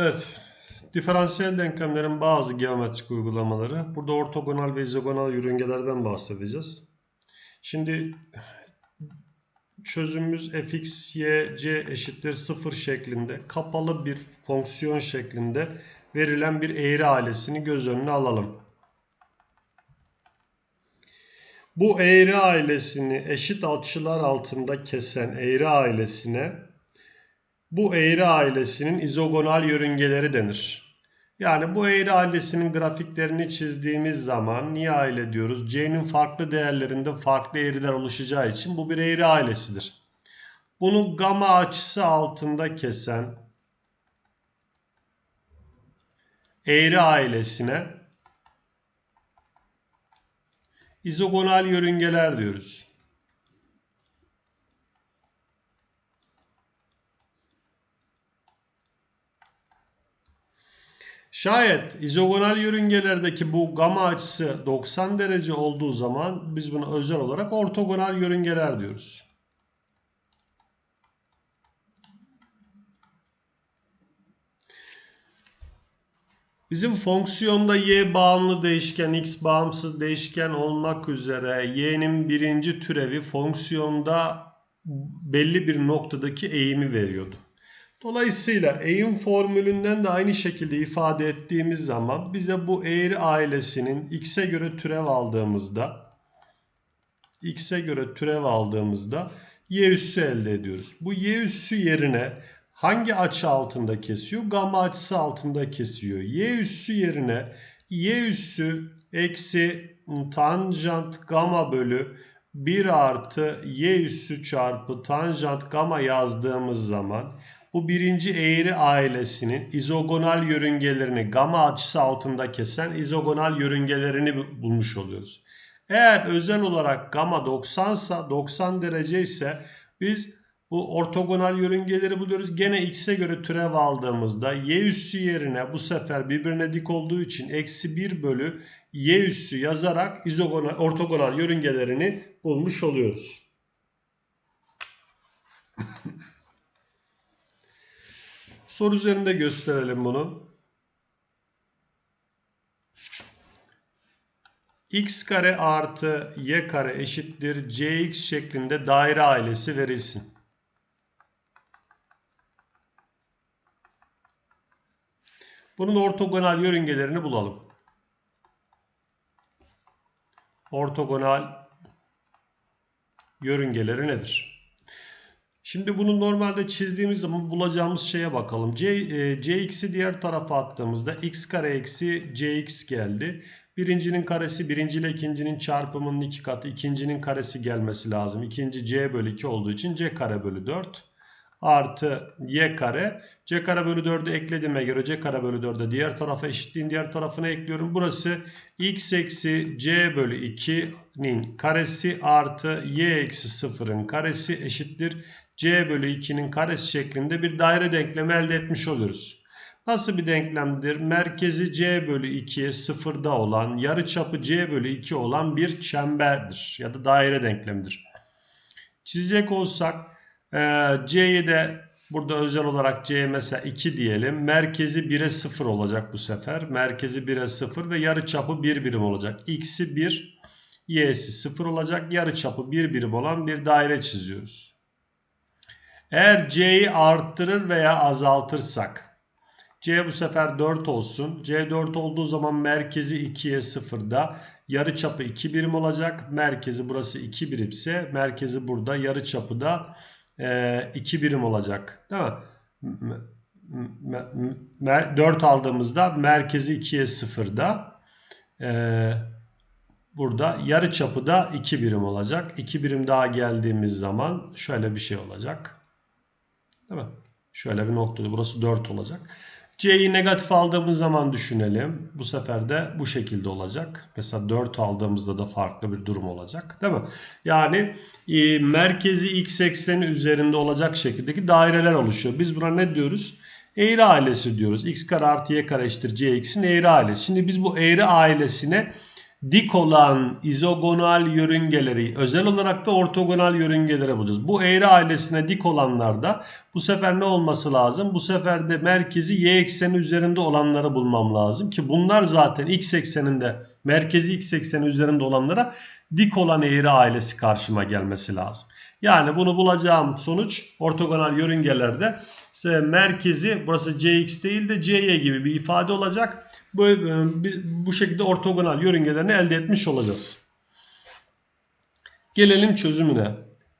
Evet. Diferansiyel denklemlerin bazı geometrik uygulamaları. Burada ortogonal ve izogonal yörüngelerden bahsedeceğiz. Şimdi çözümümüz fx, y, c eşittir 0 şeklinde kapalı bir fonksiyon şeklinde verilen bir eğri ailesini göz önüne alalım. Bu eğri ailesini eşit açılar altında kesen eğri ailesine bu eğri ailesinin izogonal yörüngeleri denir. Yani bu eğri ailesinin grafiklerini çizdiğimiz zaman niye aile diyoruz? C'nin farklı değerlerinde farklı eğriler oluşacağı için bu bir eğri ailesidir. Bunu gama açısı altında kesen eğri ailesine izogonal yörüngeler diyoruz. Şayet izogonal yörüngelerdeki bu gama açısı 90 derece olduğu zaman biz buna özel olarak ortogonal yörüngeler diyoruz. Bizim fonksiyonda y bağımlı değişken, x bağımsız değişken olmak üzere y'nin birinci türevi fonksiyonda belli bir noktadaki eğimi veriyordu. Dolayısıyla eğim formülünden de aynı şekilde ifade ettiğimiz zaman bize bu eğri ailesinin x'e göre türev aldığımızda x'e göre türev aldığımızda y üssü elde ediyoruz. Bu y üssü yerine hangi açı altında kesiyor? Gamma açısı altında kesiyor. Y üssü yerine y üssü eksi tanjant gamma bölü 1 artı y üssü çarpı tanjant gamma yazdığımız zaman bu birinci eğri ailesinin izogonal yörüngelerini gamma açısı altında kesen izogonal yörüngelerini bulmuş oluyoruz. Eğer özel olarak gamma 90 ise 90 derece ise biz bu ortogonal yörüngeleri buluyoruz. Gene x'e göre türev aldığımızda y üssü yerine bu sefer birbirine dik olduğu için eksi 1 bölü y üssü yazarak izogonal, ortogonal yörüngelerini bulmuş oluyoruz. Soru üzerinde gösterelim bunu. x kare artı y kare eşittir cx şeklinde daire ailesi verilsin. Bunun ortogonal yörüngelerini bulalım. Ortogonal yörüngeleri nedir? Şimdi bunu normalde çizdiğimiz zaman bulacağımız şeye bakalım. C, e, Cx'i diğer tarafa attığımızda x kare eksi Cx geldi. Birincinin karesi birinci ile ikincinin çarpımının iki katı. ikincinin karesi gelmesi lazım. İkinci c bölü 2 olduğu için c kare bölü 4 artı y kare. c kare bölü 4'ü eklediğime göre c kare bölü 4'e diğer tarafa eşitliğin diğer tarafına ekliyorum. Burası x eksi c bölü 2'nin karesi artı y eksi 0'ın karesi eşittir. C bölü 2'nin karesi şeklinde bir daire denklemi elde etmiş oluyoruz. Nasıl bir denklemdir? Merkezi c bölü 2'ye sıfırda olan, yarıçapı c bölü 2 olan bir çemberdir ya da daire denklemidir. Çizecek olsak e, c'yi de burada özel olarak c'ye mesela 2 diyelim. Merkezi 1'e 0 olacak bu sefer. Merkezi 1'e 0 ve yarıçapı 1 birim olacak. x'i 1, y'si 0 olacak. Yarıçapı 1 birim olan bir daire çiziyoruz. Eğer c'yi arttırır veya azaltırsak C bu sefer 4 olsun. C 4 olduğu zaman merkezi 2'ye 0'da. Yarı çapı 2 birim olacak. Merkezi burası 2 birimse merkezi burada yarı çapı da 2 e, birim olacak. Değil mi? 4 aldığımızda merkezi 2'ye 0'da. E, burada yarı çapı da 2 birim olacak. 2 birim daha geldiğimiz zaman şöyle bir şey olacak. Değil mi? Şöyle bir noktada burası 4 olacak. C'yi negatif aldığımız zaman düşünelim. Bu sefer de bu şekilde olacak. Mesela 4 aldığımızda da farklı bir durum olacak. Değil mi? Yani e, merkezi x ekseni üzerinde olacak şekildeki daireler oluşuyor. Biz buna ne diyoruz? Eğri ailesi diyoruz. x kare artı y kare eşittir cx'in eğri ailesi. Şimdi biz bu eğri ailesine dik olan izogonal yörüngeleri özel olarak da ortogonal yörüngeleri bulacağız. Bu eğri ailesine dik olanlarda bu sefer ne olması lazım? Bu sefer de merkezi y ekseni üzerinde olanları bulmam lazım ki bunlar zaten x ekseninde merkezi x ekseni üzerinde olanlara dik olan eğri ailesi karşıma gelmesi lazım. Yani bunu bulacağım sonuç ortogonal yörüngelerde merkezi burası cx değil de cy gibi bir ifade olacak. Bu, bu şekilde ortogonal yörüngelerini elde etmiş olacağız. Gelelim çözümüne.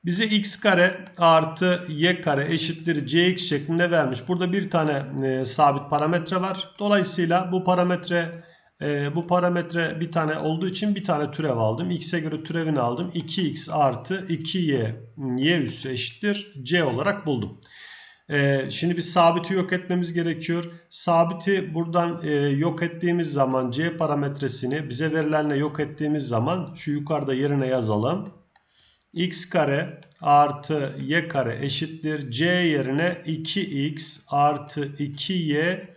Bize x kare artı y kare eşittir cx şeklinde vermiş. Burada bir tane e, sabit parametre var. Dolayısıyla bu parametre e, bu parametre bir tane olduğu için bir tane türev aldım. x'e göre türevini aldım. 2x artı 2y y üssü eşittir c olarak buldum. E, şimdi bir sabiti yok etmemiz gerekiyor. Sabiti buradan e, yok ettiğimiz zaman c parametresini bize verilenle yok ettiğimiz zaman şu yukarıda yerine yazalım. x kare artı y kare eşittir c yerine 2x artı 2y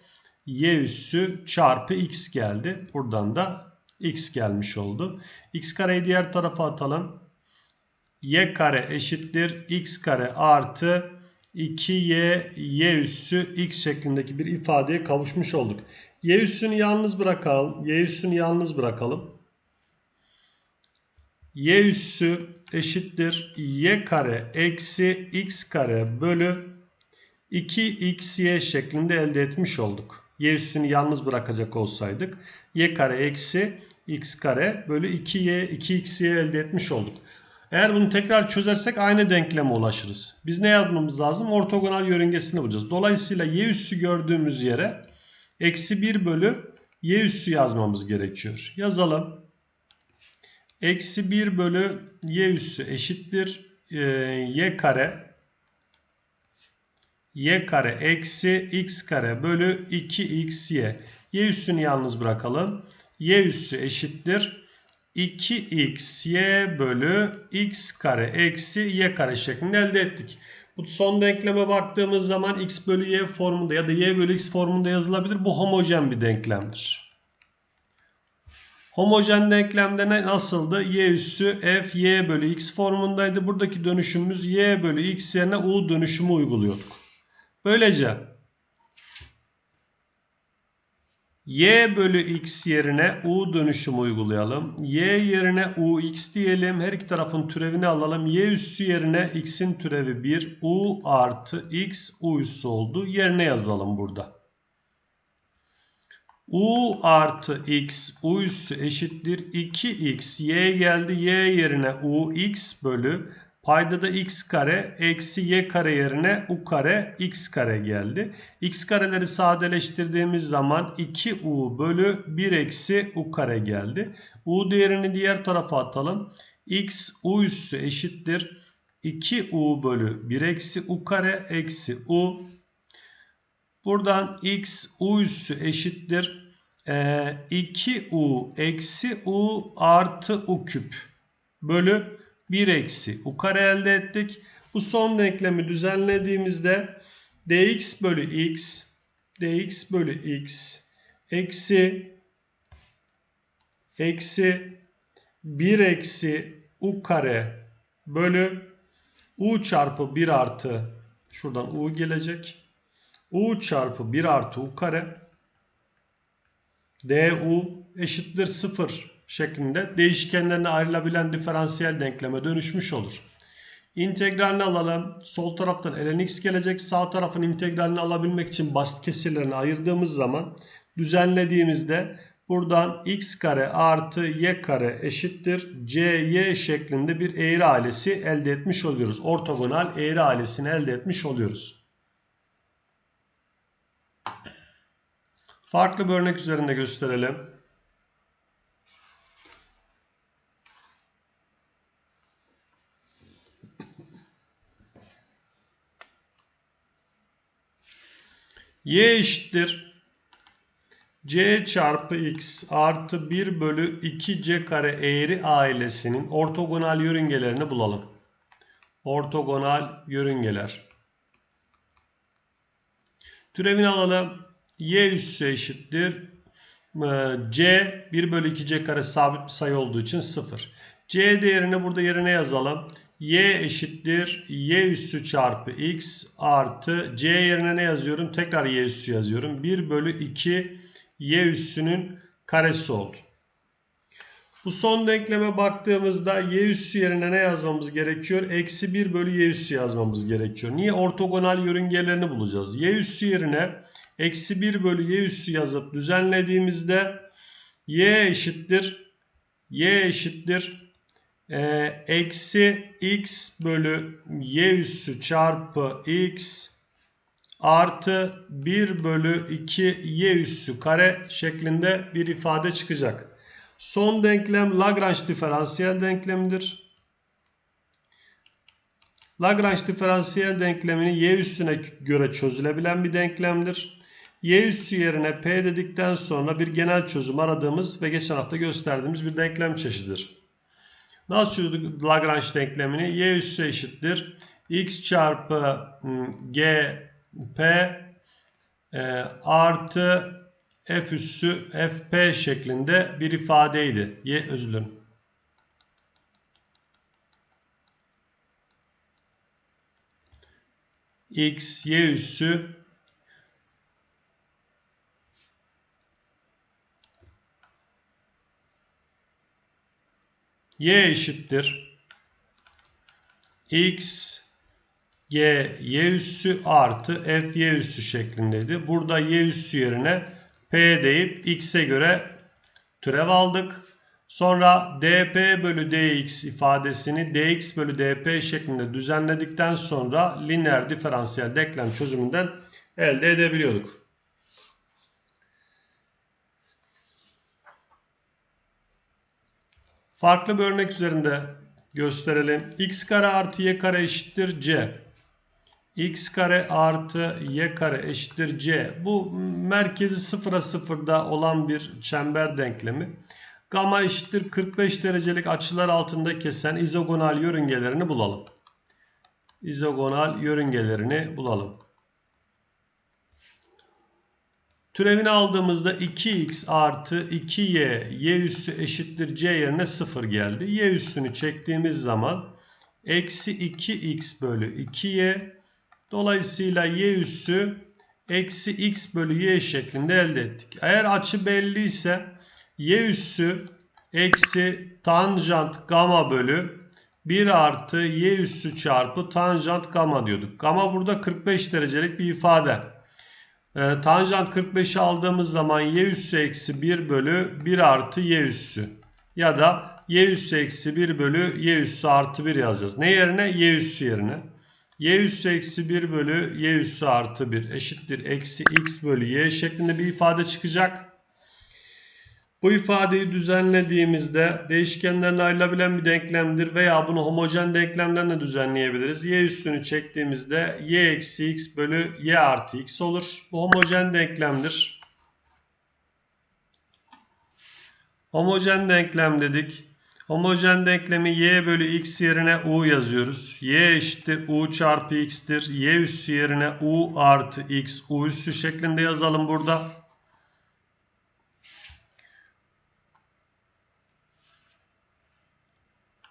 y üssü çarpı x geldi. Buradan da x gelmiş oldu. x kareyi diğer tarafa atalım. y kare eşittir x kare artı 2y y üssü x şeklindeki bir ifadeye kavuşmuş olduk. y üssünü yalnız bırakalım. y üssünü yalnız bırakalım. y üssü eşittir y kare eksi x kare bölü 2xy şeklinde elde etmiş olduk. y üssünü yalnız bırakacak olsaydık y kare eksi x kare bölü 2y 2xy elde etmiş olduk. Eğer bunu tekrar çözersek aynı denkleme ulaşırız. Biz ne yapmamız lazım? Ortogonal yörüngesini bulacağız. Dolayısıyla y üssü gördüğümüz yere eksi 1 bölü y üssü yazmamız gerekiyor. Yazalım. Eksi 1 bölü y üssü eşittir e, y kare y kare eksi x kare bölü 2xy. y üssünü yalnız bırakalım. y üssü eşittir 2xy bölü x kare eksi y kare şeklinde elde ettik. Bu son denkleme baktığımız zaman x bölü y formunda ya da y bölü x formunda yazılabilir. Bu homojen bir denklemdir. Homojen denklemde ne nasıldı? y üssü f y bölü x formundaydı. Buradaki dönüşümümüz y bölü x yerine u dönüşümü uyguluyorduk. Böylece y bölü x yerine u dönüşümü uygulayalım. y yerine ux diyelim. Her iki tarafın türevini alalım. y üssü yerine x'in türevi 1. u artı x u üssü oldu. Yerine yazalım burada. u artı x u üssü eşittir 2x. y geldi. y yerine ux bölü Payda da x kare eksi y kare yerine u kare x kare geldi. x kareleri sadeleştirdiğimiz zaman 2u bölü 1 eksi u kare geldi. u değerini diğer tarafa atalım. x u üssü eşittir 2u bölü 1 eksi u kare eksi u. Buradan x u üssü eşittir 2u eksi u artı u küp bölü 1 eksi u kare elde ettik. Bu son denklemi düzenlediğimizde dx bölü x dx bölü x eksi eksi 1 eksi u kare bölü u çarpı 1 artı şuradan u gelecek. u çarpı 1 artı u kare du eşittir 0 şeklinde değişkenlerine ayrılabilen diferansiyel denkleme dönüşmüş olur. İntegralini alalım. Sol taraftan ln x gelecek. Sağ tarafın integralini alabilmek için basit kesirlerini ayırdığımız zaman düzenlediğimizde buradan x kare artı y kare eşittir cy şeklinde bir eğri ailesi elde etmiş oluyoruz. Ortogonal eğri ailesini elde etmiş oluyoruz. Farklı bir örnek üzerinde gösterelim. Y eşittir c çarpı x artı 1 bölü 2c kare eğri ailesinin ortogonal yörüngelerini bulalım. Ortogonal yörüngeler. Türevini alalım. y üssü eşittir Ee, C 1 bölü 2C kare sabit bir sayı olduğu için 0. C değerini burada yerine yazalım. Y eşittir y üssü çarpı x artı c yerine ne yazıyorum? Tekrar y üssü yazıyorum. 1 bölü 2 y üssünün karesi oldu. Bu son denkleme baktığımızda y üssü yerine ne yazmamız gerekiyor? Eksi 1 bölü y üssü yazmamız gerekiyor. Niye? Ortogonal yörüngelerini bulacağız. Y üssü yerine eksi 1 bölü y üssü yazıp düzenlediğimizde y eşittir y eşittir e, eksi x bölü y üssü çarpı x artı 1 bölü 2 y üssü kare şeklinde bir ifade çıkacak. Son denklem Lagrange diferansiyel denklemidir. Lagrange diferansiyel denklemini y üssüne göre çözülebilen bir denklemdir. Y üssü yerine P dedikten sonra bir genel çözüm aradığımız ve geçen hafta gösterdiğimiz bir denklem çeşididir. Nasıl çözdük Lagrange denklemini? Y üssü eşittir. X çarpı G P e, artı F üssü FP şeklinde bir ifadeydi. Y özür dilerim. X, Y üssü Y eşittir. X, Y, Y üssü artı F, Y üssü şeklindeydi. Burada Y üssü yerine P deyip X'e göre türev aldık. Sonra dp bölü dx ifadesini dx bölü dp şeklinde düzenledikten sonra lineer diferansiyel denklem çözümünden elde edebiliyorduk. Farklı bir örnek üzerinde gösterelim. x kare artı y kare eşittir c x kare artı y kare eşittir c. Bu merkezi sıfıra sıfırda olan bir çember denklemi. Gamma eşittir 45 derecelik açılar altında kesen izogonal yörüngelerini bulalım. İzogonal yörüngelerini bulalım. Türevini aldığımızda 2x artı 2y y üssü eşittir c yerine 0 geldi. y üssünü çektiğimiz zaman eksi 2x bölü 2y Dolayısıyla y üssü eksi x bölü y şeklinde elde ettik. Eğer açı belli ise y üssü eksi tanjant gamma bölü 1 artı y üssü çarpı tanjant gamma diyorduk. Gamma burada 45 derecelik bir ifade. E, tanjant 45'i aldığımız zaman y üssü eksi 1 bölü 1 artı y üssü. Ya da y üssü eksi 1 bölü y üssü artı 1 yazacağız. Ne yerine? y üssü yerine y üssü eksi 1 bölü y üssü artı 1 eşittir eksi x bölü y şeklinde bir ifade çıkacak. Bu ifadeyi düzenlediğimizde değişkenlerin ayrılabilen bir denklemdir veya bunu homojen denklemden de düzenleyebiliriz. y üssünü çektiğimizde y eksi x bölü y artı x olur. Bu homojen denklemdir. Homojen denklem dedik. Homojen denklemi y bölü x yerine u yazıyoruz. y eşittir u çarpı x'tir. y üssü yerine u artı x u üssü şeklinde yazalım burada.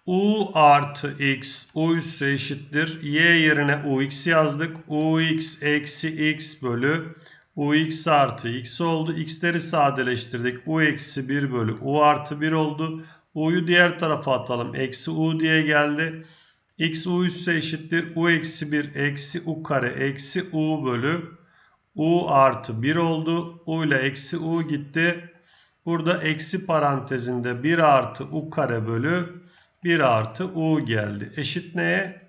U artı x u üssü eşittir. y yerine ux yazdık. ux eksi x bölü ux artı x oldu. x'leri sadeleştirdik. u eksi 1 bölü u artı 1 oldu. U'yu diğer tarafa atalım. Eksi U diye geldi. X U üsse eşittir. U eksi 1 eksi U kare eksi U bölü U artı 1 oldu. U ile eksi U gitti. Burada eksi parantezinde 1 artı U kare bölü 1 artı U geldi. Eşit neye?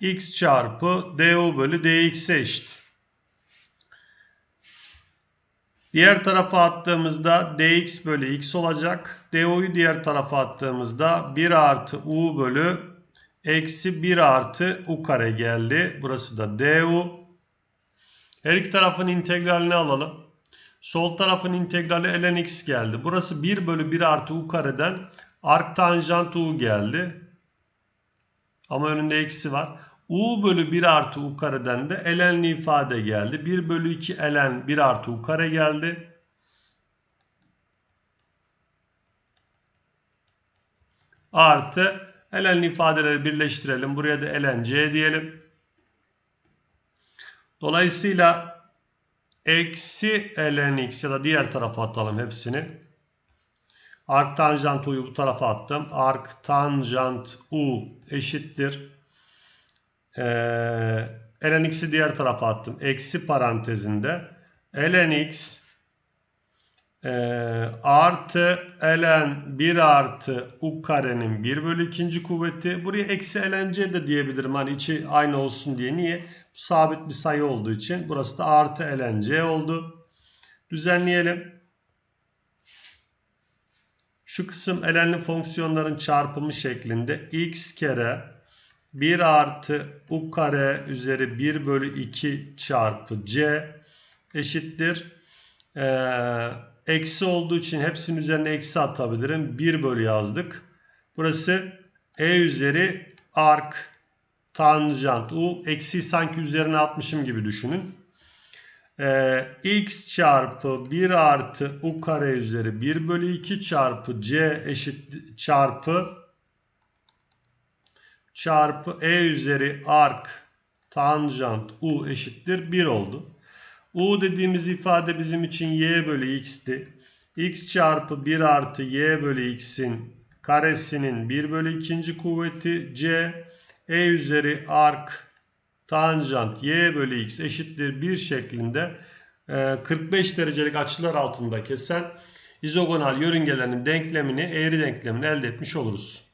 X çarpı DU bölü DX'e eşit. Diğer tarafa attığımızda dx bölü x olacak. du'yu diğer tarafa attığımızda 1 artı u bölü eksi 1 artı u kare geldi. Burası da du. Her iki tarafın integralini alalım. Sol tarafın integrali ln x geldi. Burası 1 bölü 1 artı u kareden Ark tanjant u geldi. Ama önünde eksi var. U bölü 1 artı u kareden de elenli ifade geldi. 1 bölü 2 elen 1 artı u kare geldi. Artı elenli ifadeleri birleştirelim. Buraya da elen c diyelim. Dolayısıyla eksi ln x ya da diğer tarafa atalım hepsini. Ark tanjant u'yu bu tarafa attım. Ark tanjant u eşittir. Ee, ln x'i diğer tarafa attım. Eksi parantezinde ln x e, artı ln 1 artı u karenin 1 bölü 2. kuvveti. Buraya eksi ln c de diyebilirim. Hani içi aynı olsun diye. Niye? Sabit bir sayı olduğu için. Burası da artı ln c oldu. Düzenleyelim. Şu kısım ln'li fonksiyonların çarpımı şeklinde x kere 1 artı u kare üzeri 1 bölü 2 çarpı c eşittir. Ee, eksi olduğu için hepsinin üzerine eksi atabilirim. 1 bölü yazdık. Burası e üzeri ark tanjant u. Eksi sanki üzerine atmışım gibi düşünün. Ee, x çarpı 1 artı u kare üzeri 1 bölü 2 çarpı c eşit çarpı çarpı e üzeri ark tanjant u eşittir 1 oldu. u dediğimiz ifade bizim için y bölü x'ti. x çarpı 1 artı y bölü x'in karesinin 1 bölü 2. kuvveti c e üzeri ark tanjant y bölü x eşittir 1 şeklinde 45 derecelik açılar altında kesen izogonal yörüngelerin denklemini, eğri denklemini elde etmiş oluruz.